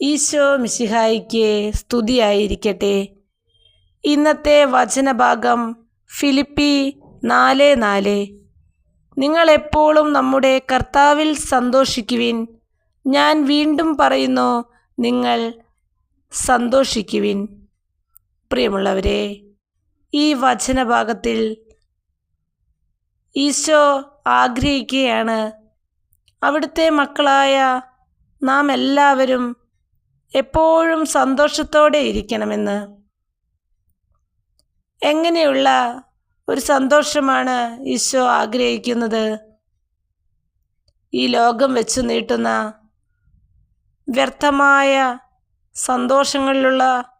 ഈശോ മിശിഹായിക്ക് സ്തുതിയായിരിക്കട്ടെ. ഇന്നത്തെ വചനഭാഗം ഫിലിപ്പി നാല് നാല്. നിങ്ങളെപ്പോഴും നമ്മുടെ കർത്താവിൽ സന്തോഷിക്കുവിൻ. ഞാൻ വീണ്ടും പറയുന്നു നിങ്ങൾ സന്തോഷിക്കുവിൻ. പ്രിയമുള്ളവരെ ഈ വചനഭാഗത്തിൽ ഈശോ ആഗ്രഹിക്കുകയാണ്. അവിടുത്തെ മക്കളായ നാം എല്ലാവരും എപ്പോഴും സന്തോഷത്തോടെ ഇരിക്കണമെന്ന്. എങ്ങനെയുള്ള ഒരു സന്തോഷമാണ് ഈശോ ആഗ്രഹിക്കുന്നത്? ഈ ലോകം വെച്ച് നീട്ടുന്ന വ്യർത്ഥമായ സന്തോഷങ്ങളിലുള്ള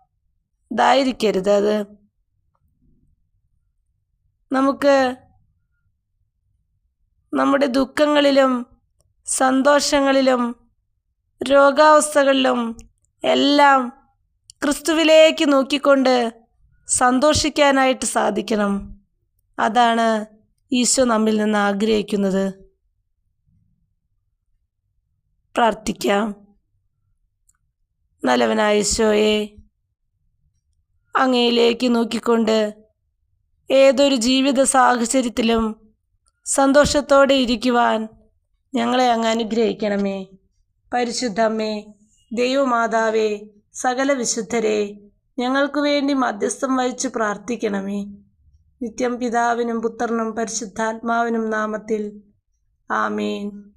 ഇതായിരിക്കരുത് അത്. നമുക്ക് നമ്മുടെ ദുഃഖങ്ങളിലും സന്തോഷങ്ങളിലും രോഗാവസ്ഥകളിലും എല്ലാം ക്രിസ്തുവിലേക്ക് നോക്കിക്കൊണ്ട് സന്തോഷിക്കാനായിട്ട് സാധിക്കണം. അതാണ് ഈശോ നമ്മിൽ നിന്ന് ആഗ്രഹിക്കുന്നത്. പ്രാർത്ഥിക്കാം. നല്ലവനായ ഈശോയെ അങ്ങയിലേക്ക് നോക്കിക്കൊണ്ട് ഏതൊരു ജീവിത സാഹചര്യത്തിലും സന്തോഷത്തോടെ ഇരിക്കുവാൻ ഞങ്ങളെ അങ്ങ് അനുഗ്രഹിക്കണമേ. പരിശുദ്ധമ്മേ ദൈവമാതാവേ സകല വിശുദ്ധരെ ഞങ്ങൾക്കു വേണ്ടി മധ്യസ്ഥം വഹിച്ച് പ്രാർത്ഥിക്കണമേ. നിത്യം പിതാവിനും പുത്രനും പരിശുദ്ധാത്മാവിനും നാമത്തിൽ. ആമേൻ.